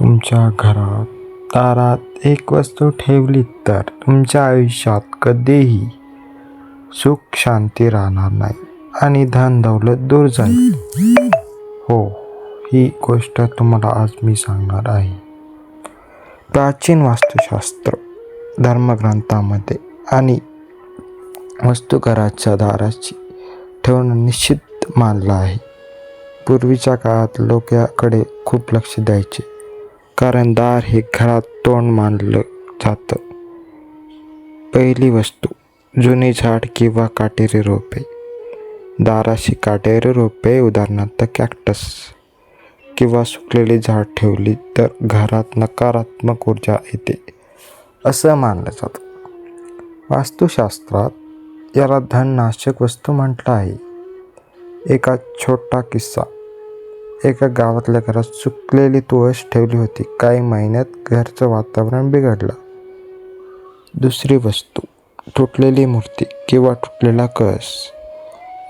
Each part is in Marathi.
तुमच्या घरात दारात एक वस्तू ठेवली तर तुमच्या आयुष्यात कधीही सुख शांती राहणार नाही आणि धन दौलत दूर जाईल. हो ही गोष्ट तुम्हाला आज मी सांगणार आहे. प्राचीन वास्तुशास्त्र धर्मग्रंथामध्ये आणि वस्तुघराच्या दाराची ठेवणं निश्चित मानलं आहे. पूर्वीच्या काळात लोक याकडे खूप लक्ष द्यायचे. कारण दार हे घरात तोंड मानलं जातं. पहिली वस्तू जुनी झाड किंवा काटेरी रोपे. दाराशी काटेरी रोपे उदाहरणार्थ कॅक्टस. किंवा सुकलेली झाड ठेवली तर घरात नकारात्मक ऊर्जा येते असं मानलं जातं. वास्तुशास्त्रात याला धननाशक वस्तू म्हटलं आहे. एका छोटा किस्सा एका गावातल्या घरात सुकलेली तुळस ठेवली होती. काही महिन्यात घरचं वातावरण बिघडलं. दुसरी वस्तू तुटलेली मूर्ती किंवा तुटलेला कळस.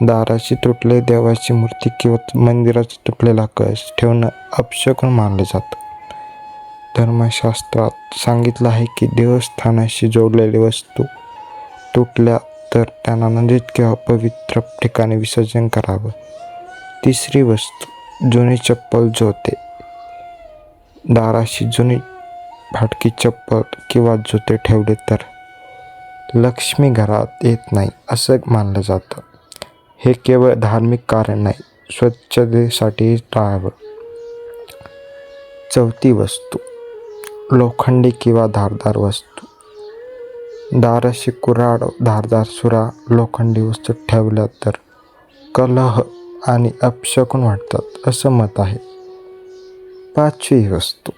दाराची तुटलेली देवाची मूर्ती किंवा मंदिराचा तुटलेला कळस ठेवणं अपशकून मानलं जातं. धर्मशास्त्रात सांगितलं आहे की देवस्थानाशी जोडलेली वस्तू तुटल्या तर त्यांना नदीत किंवा पवित्र ठिकाणी विसर्जन करावं. तिसरी वस्तू जुनी चप्पल जोते. दाराशी जुनी फाटकी चप्पल किंवा जुते ठेवले तर लक्ष्मी घरात येत नाही असं मानलं जातं. हे केवळ धार्मिक कारण नाही स्वच्छतेसाठी टाळावं. चौथी वस्तू लोखंडी किंवा धारदार वस्तू. दाराशी कुऱ्हाड धारदार सुरा लोखंडी वस्तू ठेवल्या तर कलह आणि अपशकुन वाटतात असं मत आहे. पाचवी वस्तू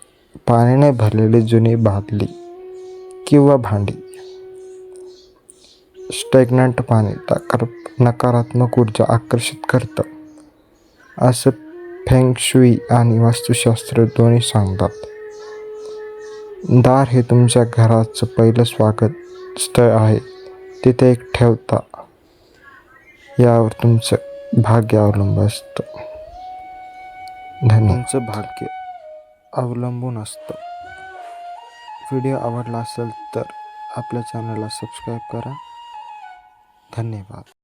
पाण्याने भरलेली जुनी बादली किंवा भांडी. स्टेग्नंट पाणी नकार नकारात्मक ऊर्जा आकर्षित करतं. असं फेंगशुई आणि वास्तुशास्त्र दोन्ही सांगतात. दार हे तुमच्या घराचं पहिलं स्वागत स्थळ आहे. तिथे एक ठेवता यावर तुमचं भाग्य अवलंबून असतं. धन्यवाद तुमचं भाग्य अवलंबून असतं. व्हिडिओ आवडला असेल तर आपल्या चॅनलला सबस्क्राईब करा. धन्यवाद.